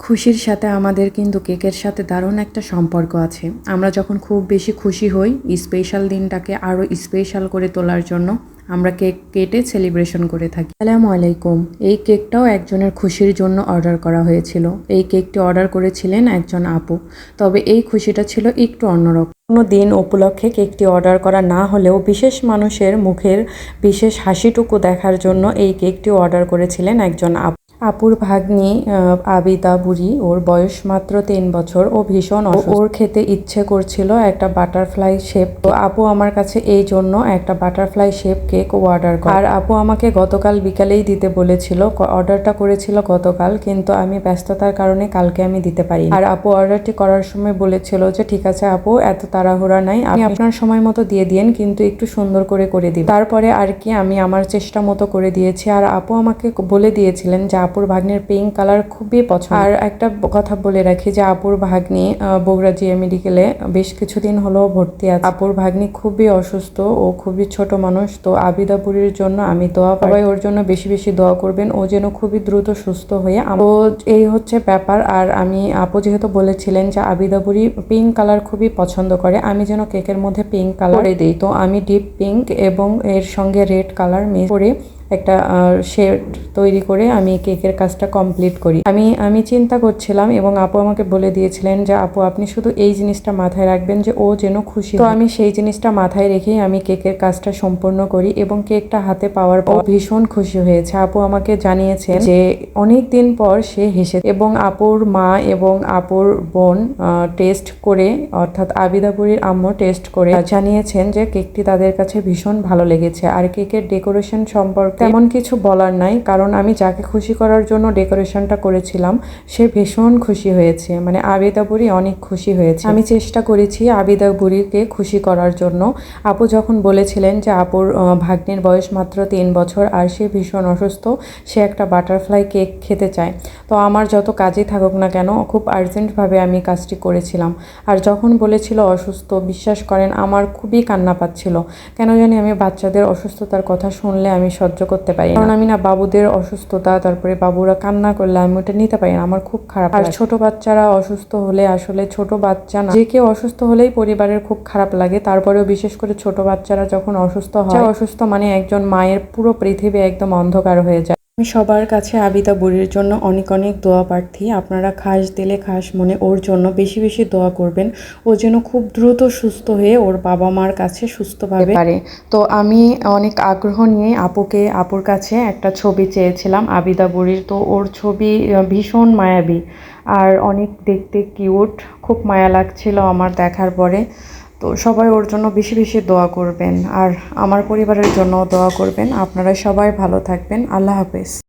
খুশির সাথে আমাদের কিন্তু কেকের সাথে দারুণ একটা সম্পর্ক আছে। আমরা যখন খুব বেশি খুশি হই স্পেশাল দিনটাকে আরও স্পেশাল করে তোলার জন্য আমরা কেক কেটে সেলিব্রেশন করে থাকি। আসসালামু আলাইকুম। এই কেকটাও একজনের খুশির জন্য অর্ডার করা হয়েছিল। এই কেকটি অর্ডার করেছিলেন একজন আপু। তবে এই খুশিটা ছিল একটু অন্যরকম। কোনো দিন উপলক্ষে কেকটি অর্ডার করা না হলেও বিশেষ মানুষের মুখের বিশেষ হাসিটুকু দেখার জন্য এই কেকটি অর্ডার করেছিলেন একজন আপু। আপুর ভাগ্নি আবিদা বুড়ি ওর বয়স মাত্র তিন বছর ও ভীষণ ওর খেতে ইচ্ছে করছিল একটা বাটারফ্লাই শেপ। তো আপু আমার কাছে এই জন্য একটা বাটারফ্লাই শেপ কেক অর্ডার করে। আর আপু আমাকে গতকাল বিকালেই দিতে বলেছিল অর্ডারটা করেছিল গতকাল কিন্তু আমি ব্যস্ততার কারণে কালকে আমি দিতে পারি আর আপু অর্ডারটি করার সময় বলেছিল যে ঠিক আছে আপু এত তাড়াহুড়া নাই আপনি আপনার সময় মতো দিয়ে দিন কিন্তু একটু সুন্দর করে করে দিন তারপরে আর কি আমি আমার চেষ্টা মতো করে দিয়েছি। আর আপু আমাকে বলে দিয়েছিলেন যে আপুর ভাগ্নের পিঙ্ক কালার খুবই পছন্দ। আর একটা কথা বলে রাখি যে, আপুর ভাগ্নি বগুড়া জিএ মেডিকেলে বেশ কিছুদিন হলো ভর্তি আছে। আপুর ভাগ্নি খুবই অসুস্থ ও খুবই ছোট মানুষ, তো আবিদা বুড়ির জন্য আমি দোয়া পাই। ওর জন্য বেশি বেশি দোয়া করবেন। ও যেন খুবই দ্রুত সুস্থ হয়ে তো এই হচ্ছে ব্যাপার। আর আমি, আপু যেহেতু বলেছিলেন যে আবিদা বুড়ি পিঙ্ক কালার খুবই পছন্দ করে, আমি যেন কেকের মধ্যে পিঙ্ক কালার দিই। তো আমি ডিপ পিঙ্ক এবং এর সঙ্গে রেড কালার মিক্স করে একটা শেড তৈরি করে আমি কেকের কাজটা কমপ্লিট করি। আমি আমি চিন্তা করছিলাম এবং আপু আমাকে বলে দিয়েছিলেন যে আপু আপনি শুধু এই জিনিসটা মাথায় রাখবেন যে ও যেন খুশি তো আমি সেই জিনিসটা মাথায় রেখেই আমি কেকের কাজটা সম্পূর্ণ করি এবং কেকটা হাতে পাওয়ার পর ভীষণ খুশি হয়েছে। আপু আমাকে জানিয়েছেন যে অনেক দিন পর সে হেসে এবং আপুর মা এবং আপুর বোন টেস্ট করে অর্থাৎ আবিদাপুরীর আম্মু টেস্ট করে জানিয়েছেন যে কেকটি তাদের কাছে ভীষণ ভালো লেগেছে। আর কেকের ডেকোরেশন সম্পর্কে তেমন কিছু বলার নাই কারণ আমি যাকে খুশি করার জন্য ডেকোরেশনটা করেছিলাম সে ভীষণ খুশি হয়েছে। মানে আবিদা বুড়ি অনেক খুশি হয়েছে। আমি চেষ্টা করেছি আবিদা বুড়িকে খুশি করার জন্য। আপু যখন বলেছিলেন যে আপুর ভাগ্নের বয়স মাত্র তিন বছর আর সে ভীষণ অসুস্থ সে একটা বাটারফ্লাই কেক খেতে চায়। তো আমার যত কাজই থাকুক না কেন খুব আর্জেন্টভাবে আমি কাজটি করেছিলাম। আর যখন বলেছিল অসুস্থ বিশ্বাস করেন আমার খুবই কান্না পাচ্ছিল। কেন জানি আমি বাচ্চাদের অসুস্থতার কথা শুনলে আমি সহ্য করতে পারি কারণ আমি না বাবুদের অসুস্থতা তারপরে বাবুরা কান্না করলে আমি ওটা নিতে পারি না আমার খুব খারাপ আর ছোট বাচ্চারা অসুস্থ হলে আসলে ছোট বাচ্চা না যে কেউ অসুস্থ হলেই পরিবারের খুব খারাপ লাগে। তারপরেও বিশেষ করে ছোট বাচ্চারা যখন অসুস্থ হয় অসুস্থ মানে একজন মায়ের পুরো পৃথিবী একদম অন্ধকার হয়ে যায়। আমি সবার কাছে আবিদা বুড়ির জন্য অনেক অনেক দোয়া প্রার্থী। আপনারা খাস দিলে খাস মনে ওর জন্য বেশি বেশি দোয়া করবেন। ও যেন খুব দ্রুত সুস্থ হয়ে ওর বাবা মার কাছে সুস্থভাবে পারে। তো আমি অনেক আগ্রহ নিয়ে আপুকে, আপুর কাছে একটা ছবি চেয়েছিলাম, আবিদা বুড়ির। তো ওর ছবি ভীষণ মায়াবী। আর অনেক দেখতে কিউট খুব মায়া লাগছিল আমার দেখার পরে। তো সবাই ওর জন্য বেশি বেশি দোয়া করবেন। আর আমার পরিবারের জন্য দোয়া করবেন। আপনারা সবাই ভালো থাকবেন। আল্লাহ হাফেজ।